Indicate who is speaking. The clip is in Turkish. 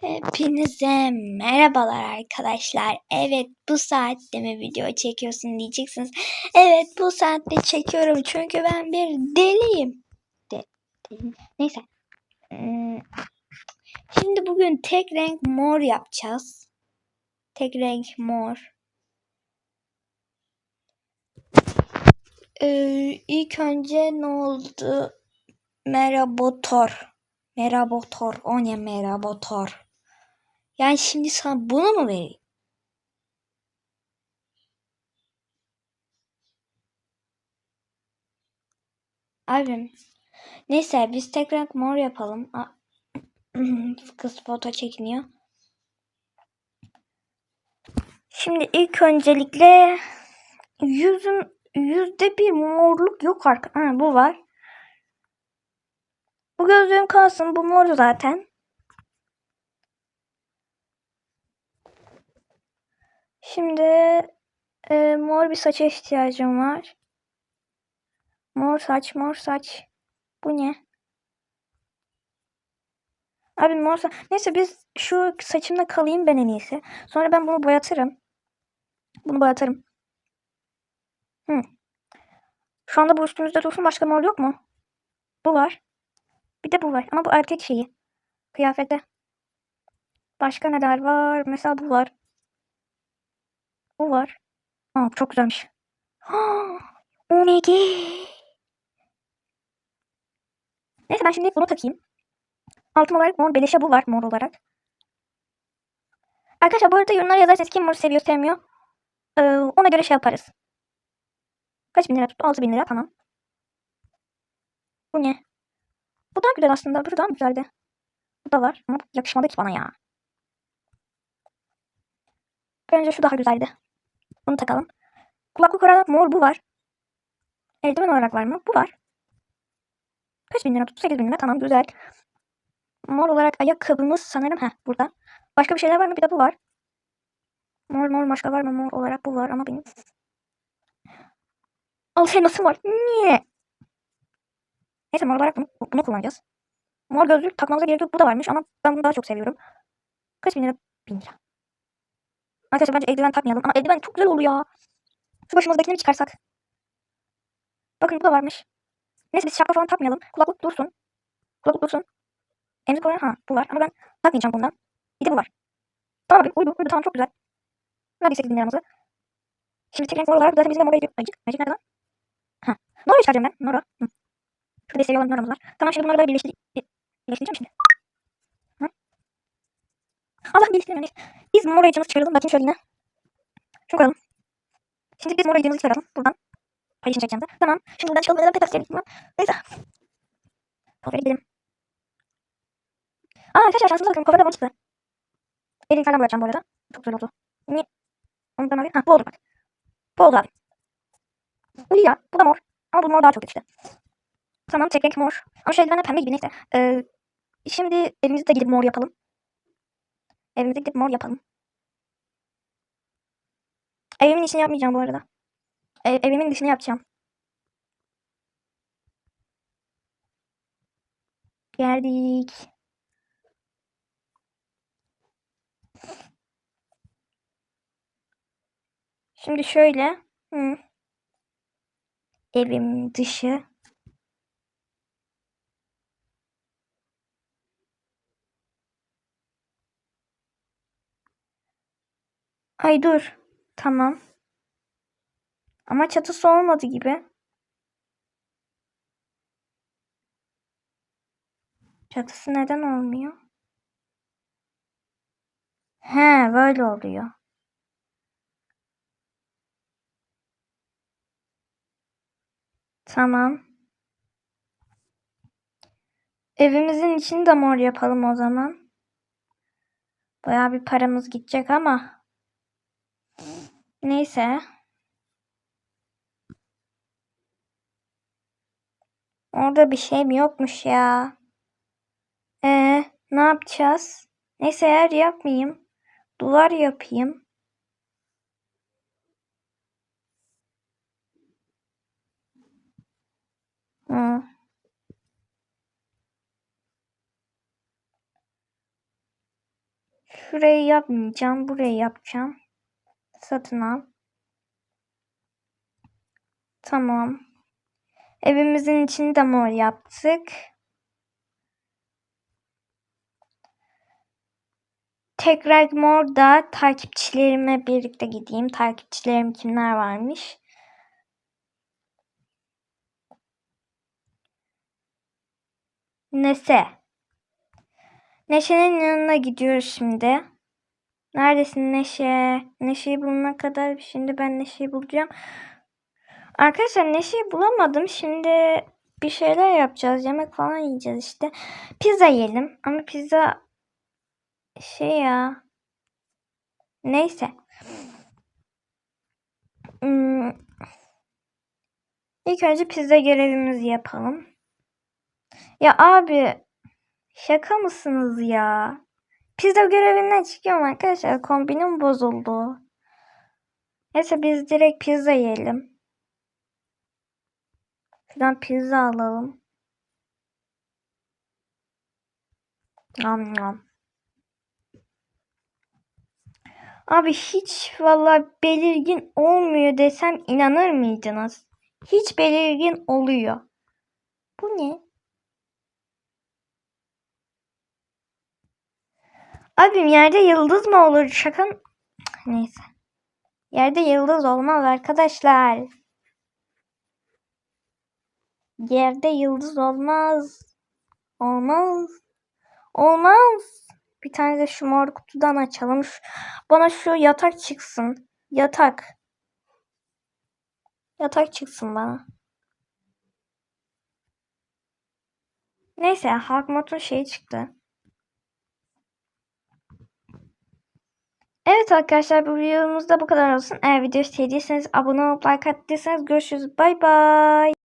Speaker 1: Hepinize merhabalar arkadaşlar. Evet bu saatte mi video çekiyorsun diyeceksiniz. Evet bu saatte çekiyorum çünkü ben bir deliyim. De, deliyim. Neyse. Hmm. Şimdi bugün tek renk mor yapacağız. Tek renk mor. Ee, ilk önce ne oldu? Merabotor. Merabotor. O ne merabotor? Yani şimdi sana bunu mu vereyim? Abim. Neyse biz tekrar mor yapalım. Kız foto çekiniyor. Şimdi ilk öncelikle yüzün yüzde bir morluk yok arka. Ha, bu var. Bu gözlüğüm kalsın. Bu mor zaten. Şimdi e, mor bir saça ihtiyacım var. Mor saç, mor saç. Bu ne? Abi mor saç. Neyse biz şu saçımda kalayım ben en iyisi. Sonra ben bunu boyatırım. Bunu boyatırım. Hı. Şu anda bu üstümüzde dursun. Başka mor yok mu? Bu var. Bir de bu var. Ama bu erkek şeyi. Kıyafette. Başka neler var? Mesela bu var. Bu var. Aa, çok güzelmiş. Omega. Neyse ben şimdi bunu takayım. Altın olarak mor beleşe bu var mor olarak. Arkadaşlar bu arada yorumlara yazarsanız kim mor seviyor sevmiyor. Ee, ona göre şey yaparız. Kaç bin lira tuttu? 6 bin lira tamam. Bu ne? Bu daha güzel aslında. Bu daha güzeldi? Bu da var ama yakışmadı ki bana ya. Bence şu daha güzeldi. Bunu takalım. Kulaklık olarak mor bu var. Eldiven olarak var mı? Bu var. Kaç bin lira tuttu? 8 bin lira. Tamam güzel. Mor olarak ayakkabımız sanırım. Heh burada. Başka bir şeyler var mı? Bir de bu var. Mor mor başka var mı? Mor olarak bu var ama benim. Al nasıl var? Niye? Neyse mor olarak bunu, bunu kullanacağız. Mor gözlük takmamıza gerek yok. Bu da varmış ama ben bunu daha çok seviyorum. Kaç bin lira? Bin lira. Arkadaşlar bence eldiven takmayalım. Ama eldiven çok güzel oluyor ya. Şu başımızdakini bir çıkarsak. Bakın bu da varmış. Neyse biz şapka falan takmayalım. Kulaklık dursun. Kulaklık dursun. Emzik olarak ha bu var. Ama ben takmayacağım bundan. Bir de bu var. Tamam bakın uydu. Uydu tamam çok güzel. Verdik 8 bin. Şimdi tek renk mor olarak zaten bizim de mor ayıcık. Ayıcık, nerede lan? Ha. Nora'yı çıkaracağım ben. Nora. Hı. Şurada desteği olan Nora'mız var. Tamam şimdi bunları böyle birleştir birleştireceğim şimdi. Allah birleştirmiyor. Biz mor ayıcımızı çıkaralım. Bakayım şöyle yine. Şunu koyalım. Şimdi biz mor ayıcımızı çıkaralım. Buradan. Paylaşım çekeceğim de. Tamam. Şimdi buradan çıkalım. Neden pek asacağım? Neyse. Kafaya gidelim. Aa arkadaşlar şansınıza bakın. Kafada bana çıktı. Elini falan boyayacağım bu arada. Çok güzel oldu. Niye? Onu alayım. Ha bu oldu bak. Bu oldu abi. Bu ya. Bu da mor. Ama bu mor daha çok işte. Tamam tek renk mor. Ama şu eldivenler pembe gibi neyse. Ee, şimdi evimizde gidip mor yapalım. Evimizde gidip mor yapalım. Evimin içini yapmayacağım bu arada. E, evimin dışını yapacağım. Geldik. Şimdi şöyle. Hı. Evim dışı. Ay dur. Tamam. Ama çatısı olmadı gibi. Çatısı neden olmuyor? He böyle oluyor. Tamam. Evimizin içini de mor yapalım o zaman. Baya bir paramız gidecek ama. Neyse. Orada bir şey mi yokmuş ya? Ee, ne yapacağız? Neyse eğer yapmayayım. Duvar yapayım. Hı. Şurayı yapmayacağım. Burayı yapacağım. Satın al. Tamam. Evimizin içini de mor yaptık. Tekrar mor da takipçilerime birlikte gideyim. Takipçilerim kimler varmış? Nese. Neşe'nin yanına gidiyoruz şimdi. Neredesin Neşe? Neşe'yi bulana kadar şimdi ben Neşe'yi bulacağım. Arkadaşlar Neşe'yi bulamadım. Şimdi bir şeyler yapacağız. Yemek falan yiyeceğiz işte. Pizza yiyelim. Ama pizza şey ya. Neyse. Hmm. İlk önce pizza görevimizi yapalım. Ya abi şaka mısınız ya? Pizza görevinden çıkıyorum arkadaşlar. Kombinim bozuldu. Neyse biz direkt pizza yiyelim. Şuradan pizza alalım. Nam nam. Abi hiç valla belirgin olmuyor desem inanır mıydınız? Hiç belirgin oluyor. Bu ne? Abim yerde yıldız mı olur? Şaka mı? Neyse. Yerde yıldız olmaz arkadaşlar. Yerde yıldız olmaz. Olmaz. Olmaz. Bir tane de şu mor kutudan açalım. Bana şu yatak çıksın. Yatak. Yatak çıksın bana. Neyse Mod'un şeyi çıktı. Evet arkadaşlar bu videomuz da bu kadar olsun. Eğer videoyu sevdiyseniz abone olup like attıysanız görüşürüz. Bay bay.